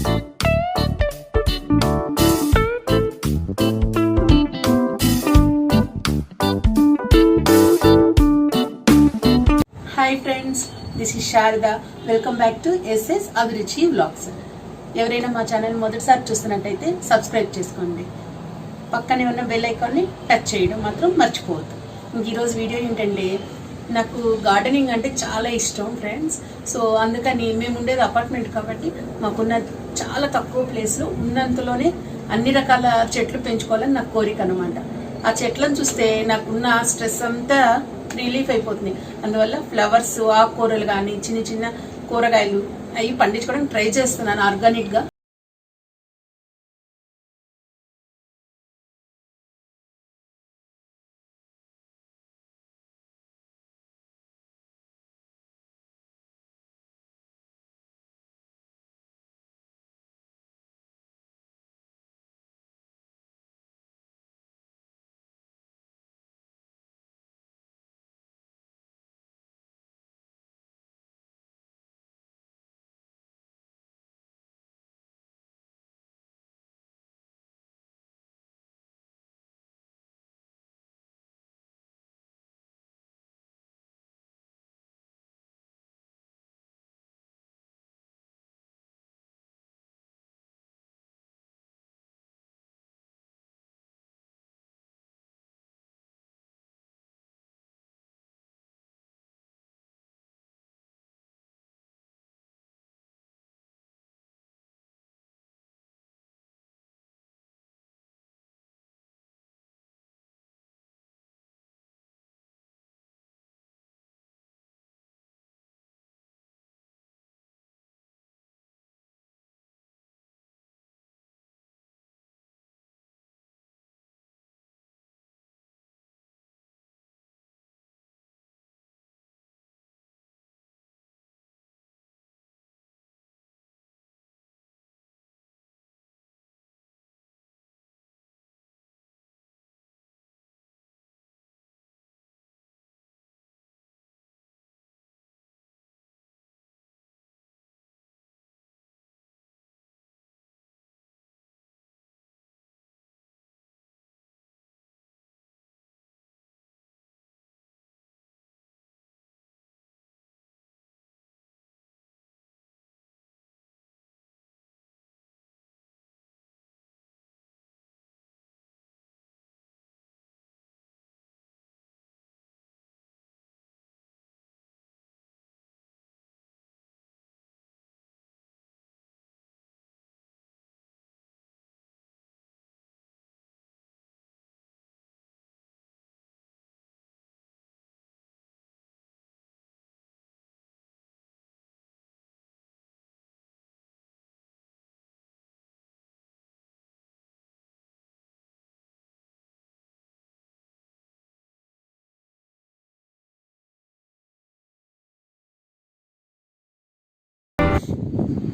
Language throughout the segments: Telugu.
Hi friends this is Sharada welcome back to SS Abhiruchi vlogs ఎవరైనా మా ఛానల్ మొదటిసారి చూస్తున్నట్టయితే సబ్స్క్రైబ్ చేసుకోండి. పక్కనే ఉన్న బెల్ ఐకాన్ని టచ్ చేయడం మాత్రం మర్చిపోవద్దు. ఇంక ఈరోజు వీడియో ఏంటంటే నాకు గార్డెనింగ్ అంటే చాలా ఇష్టం ఫ్రెండ్స్ సో అందుకని మేము ఉండేది అపార్ట్మెంట్ కాబట్టి మాకున్న చాలా తక్కువ ప్లేస్లో ఉన్నంతలోనే అన్ని రకాల చెట్లు పెంచుకోవాలని నాకు కోరిక అనమాట ఆ చెట్లను చూస్తే నాకున్న స్ట్రెస్ అంతా రిలీఫ్ అయిపోతుంది. అందువల్ల ఫ్లవర్స్ ఆకుకూరలు కానీ చిన్న చిన్న కూరగాయలు అవి పండించుకోవడానికి ట్రై చేస్తున్నాను ఆర్గానిక్గా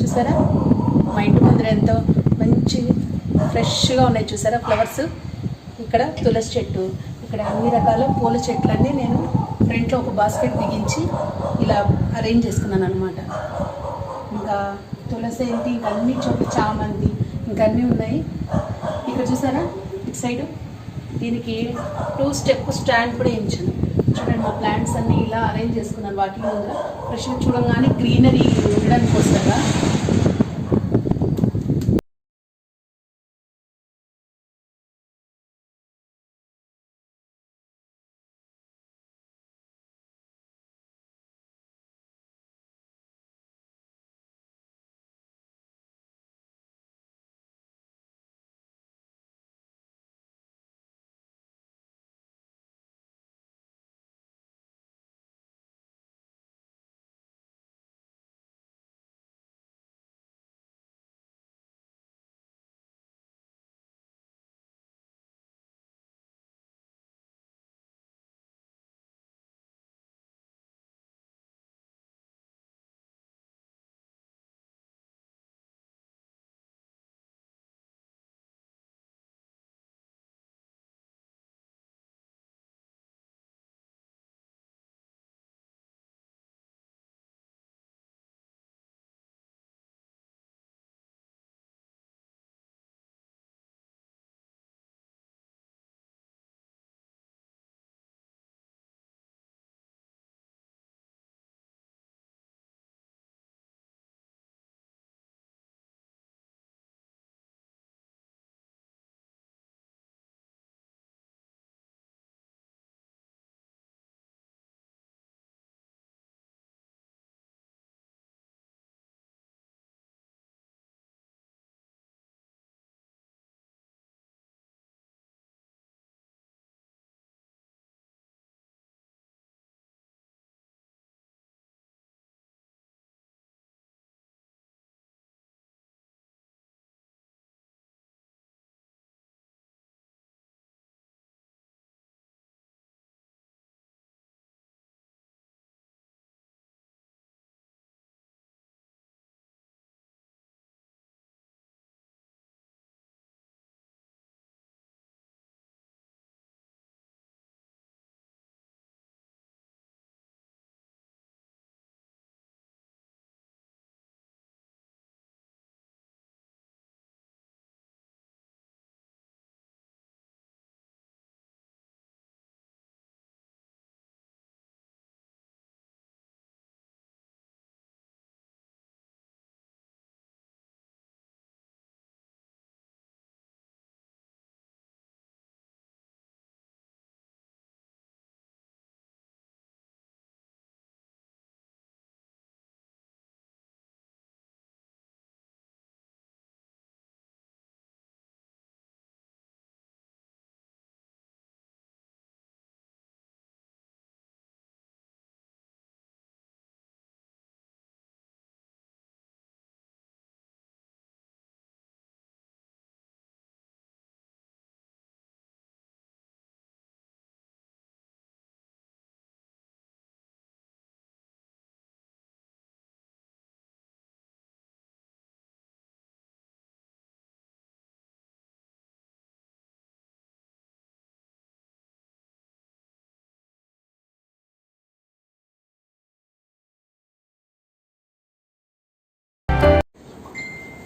చూసారా? మా ఇంటి ముందర ఎంతో మంచి ఫ్రెష్గా ఉన్నాయి చూసారా ఫ్లవర్స్? ఇక్కడ తులసి చెట్టు ఇక్కడ అన్ని రకాల పూల చెట్లన్నీ నేను ఫ్రంట్లో ఒక బాస్కెట్ బిగించి ఇలా అరేంజ్ చేసుకున్నాను అనమాట ఇంకా తులసి ఏంటి? ఇంకా అన్ని చోట్ల చామంతి ఇంకా అన్నీ ఉన్నాయి. ఇక్కడ చూసారా? ఇటు సైడు దీనికి టూ స్టెప్ స్టాండ్ కూడా చూడండి మా ప్లాంట్స్ అన్ని ఇలా అరేంజ్ చేసుకున్నాను. వాటి ముందర ఫ్రెష్గా చూడంగానే గ్రీనరీ ఉండడానికి వస్తారా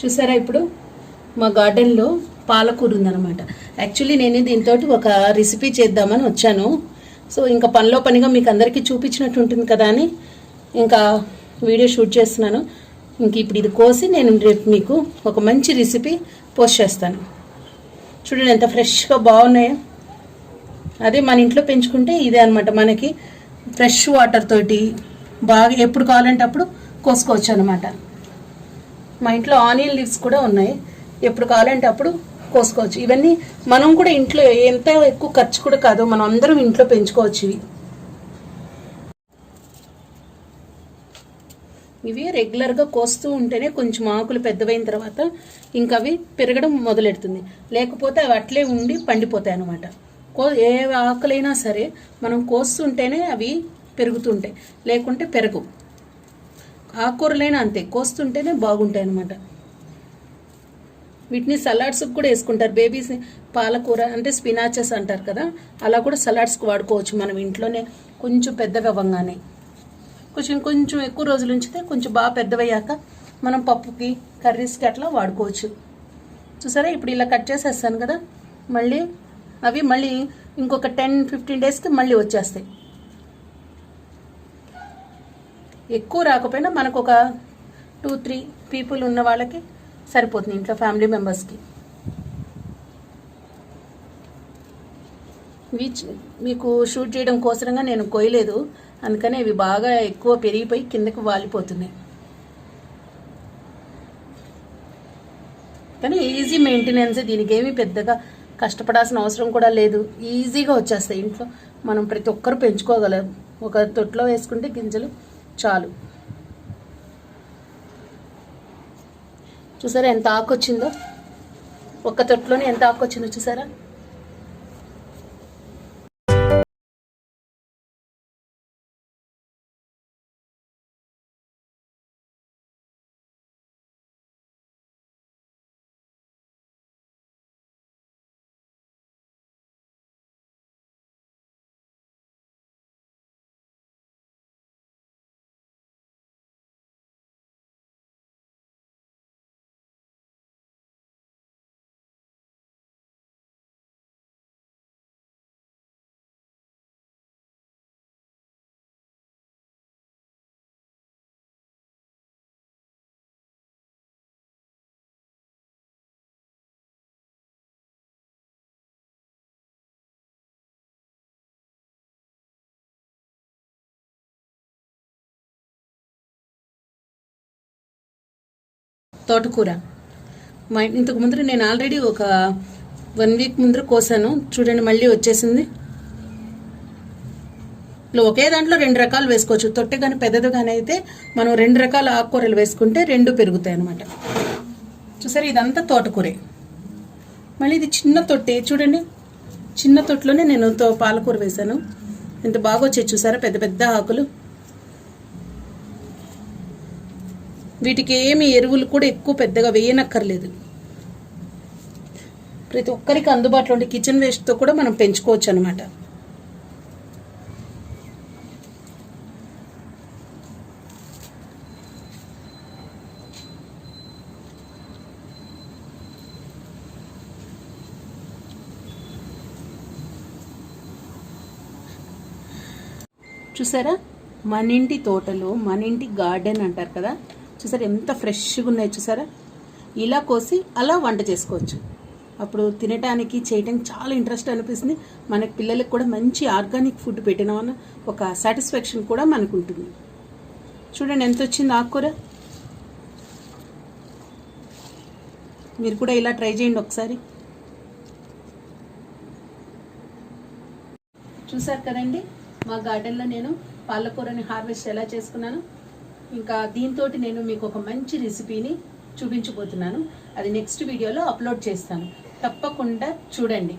చూసారా ఇప్పుడు? మా గార్డెన్లో పాలకూర ఉందన్నమాట. యాక్చువల్లీ నేను దీంతో ఒక రెసిపీ చేద్దామని వచ్చాను. సో ఇంకా పనిలో పనిగా మీకు అందరికీ చూపించినట్టు ఉంటుంది కదా అని ఇంకా వీడియో షూట్ చేస్తున్నాను. ఇంక ఇప్పుడు ఇది కోసి నేను రేపు మీకు ఒక మంచి రెసిపీ పోస్ట్ చేస్తాను. చూడండి ఎంత ఫ్రెష్గా బాగున్నాయో. అదే మన ఇంట్లో పెంచుకుంటే ఇదే అనమాట మనకి ఫ్రెష్ వాటర్ తోటి బాగా ఎప్పుడు కావాలంటే అప్పుడు కోసుకోవచ్చు అనమాట మా ఇంట్లో ఆనియన్ లీవ్స్ కూడా ఉన్నాయి. ఎప్పుడు కావాలంటే అప్పుడు కోసుకోవచ్చు. ఇవన్నీ మనం కూడా ఇంట్లో ఎంత ఎక్కువ ఖర్చు కూడా కాదు మనం అందరం ఇంట్లో పెంచుకోవచ్చు ఇవి. ఇవి రెగ్యులర్గా కోస్తూ ఉంటేనే కొంచెం ఆకులు పెద్దవైన తర్వాత ఇంకా అవి పెరగడం మొదలెడుతుంది. లేకపోతే అవి అట్లే ఉండి పండిపోతాయి అనమాట కో ఏ ఆకులైనా సరే మనం కోస్తుంటేనే అవి పెరుగుతుంటాయి లేకుంటే పెరగవు. ఆకుకూరలైనా అంతే కోస్తుంటేనే బాగుంటాయి అనమాట వీటిని సలాడ్స్కి కూడా వేసుకుంటారు. బేబీస్ పాలకూర అంటే స్పినాచెస్ అంటారు కదా అలా కూడా సలాడ్స్కి వాడుకోవచ్చు మనం ఇంట్లోనే కొంచెం పెద్దవి అవ్వంగానే. కొంచెం కొంచెం ఎక్కువ రోజులు ఉంచితే కొంచెం బాగా పెద్దవయ్యాక మనం పప్పుకి కర్రీస్కి అట్లా వాడుకోవచ్చు. చూసారా? ఇప్పుడు ఇలా కట్ చేసేస్తాను కదా మళ్ళీ అవి మళ్ళీ ఇంకొక టెన్ ఫిఫ్టీన్ డేస్కి మళ్ళీ వచ్చేస్తాయి. ఎక్కువ రాకపోయినా మనకు ఒక టూ త్రీ పీపుల్ ఉన్న వాళ్ళకి సరిపోతుంది ఇంట్లో ఫ్యామిలీ మెంబర్స్కి. ఇవి మీకు షూట్ చేయడం కోసరంగా నేను కోయలేదు అందుకనే ఇవి బాగా ఎక్కువ పెరిగిపోయి కిందకి వాలిపోతున్నాయి. కానీ ఈజీ మెయింటెనెన్స్ దీనికి ఏమీ పెద్దగా కష్టపడాల్సిన అవసరం కూడా లేదు. ఈజీగా వచ్చేస్తాయి ఇంట్లో. మనం ప్రతి ఒక్కరు పెంచుకోగలం. ఒక తొట్లో వేసుకుంటే గింజలు చాలు. చూసారా ఎంత ఆకు వచ్చిందో ఒక్క తొట్లోనే ఎంత ఆకు వచ్చిందో చూసారా? తోటకూర. మా ఇంతకు ముందర నేను ఆల్రెడీ ఒక వన్ వీక్ ముందర కోసాను. చూడండి మళ్ళీ వచ్చేసింది. ఇట్లా ఒకే దాంట్లో రెండు రకాలు వేసుకోవచ్చు. తొట్టె కానీ పెద్దది కానీ అయితే మనం రెండు రకాల ఆకుకూరలు వేసుకుంటే రెండు పెరుగుతాయి అనమాట చూసారు ఇదంతా తోటకూరే. మళ్ళీ ఇది చిన్న తొట్టి. చూడండి చిన్న తొట్టులోనే నేను తో- పాలకూర వేశాను. ఎంత బాగా వచ్చాయి చూసారా పెద్ద పెద్ద ఆకులు. వీటికి ఏమి ఎరువులు కూడా ఎక్కువ పెద్దగా వేయనక్కర్లేదు. ప్రతి ఒక్కరికి అందుబాటులో ఉండే కిచెన్ వేస్ట్తో కూడా మనం పెంచుకోవచ్చు అనమాట చూసారా? మన ఇంటి తోటలో మన ఇంటి గార్డెన్ అంటారు కదా? చూసారా? ఎంత ఫ్రెష్గా ఉన్నాయి చూసారా? ఇలా కోసి అలా వంట చేసుకోవచ్చు. అప్పుడు తినటానికి చేయడానికి చాలా ఇంట్రెస్ట్ అనిపిస్తుంది. మనకి పిల్లలకు కూడా మంచి ఆర్గానిక్ ఫుడ్ పెట్టినామన్న ఒక సాటిస్ఫాక్షన్ కూడా మనకు ఉంటుంది చూడండి ఎంత వచ్చింది ఆకుకూర? మీరు కూడా ఇలా ట్రై చేయండి ఒకసారి. చూసారు కదండి? మా గార్డెన్లో నేను పాలకూరని హార్వెస్ట్ ఎలా చేసుకున్నాను? ఇంకా దీంతో నేను మీకు ఒక మంచి రెసిపీని చూపించబోతున్నాను. అది నెక్స్ట్ వీడియోలో అప్లోడ్ చేస్తాను. తప్పకుండా చూడండి.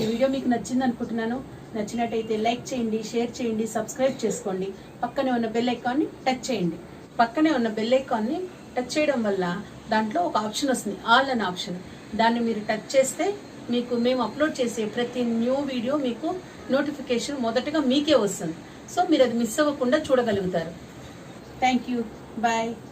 ఈ వీడియో మీకు నచ్చింది అనుకుంటున్నాను. నచ్చినట్టయితే లైక్ చేయండి షేర్ చేయండి సబ్స్క్రైబ్ చేసుకోండి. పక్కనే ఉన్న బెల్ ఐకాన్ని టచ్ చేయండి. పక్కనే ఉన్న బెల్ ఐకాన్ని టచ్ చేయడం వల్ల దాంట్లో ఒక ఆప్షన్ వస్తుంది. ఆల్ అనే ఆప్షన్. దాన్ని మీరు టచ్ చేస్తే మీకు మేము అప్లోడ్ చేసే ప్రతి న్యూ వీడియో మీకు నోటిఫికేషన్ మొదటగా మీకే వస్తుంది. సో మీరు అది మిస్ అవ్వకుండా చూడగలుగుతారు. Thank you. Bye.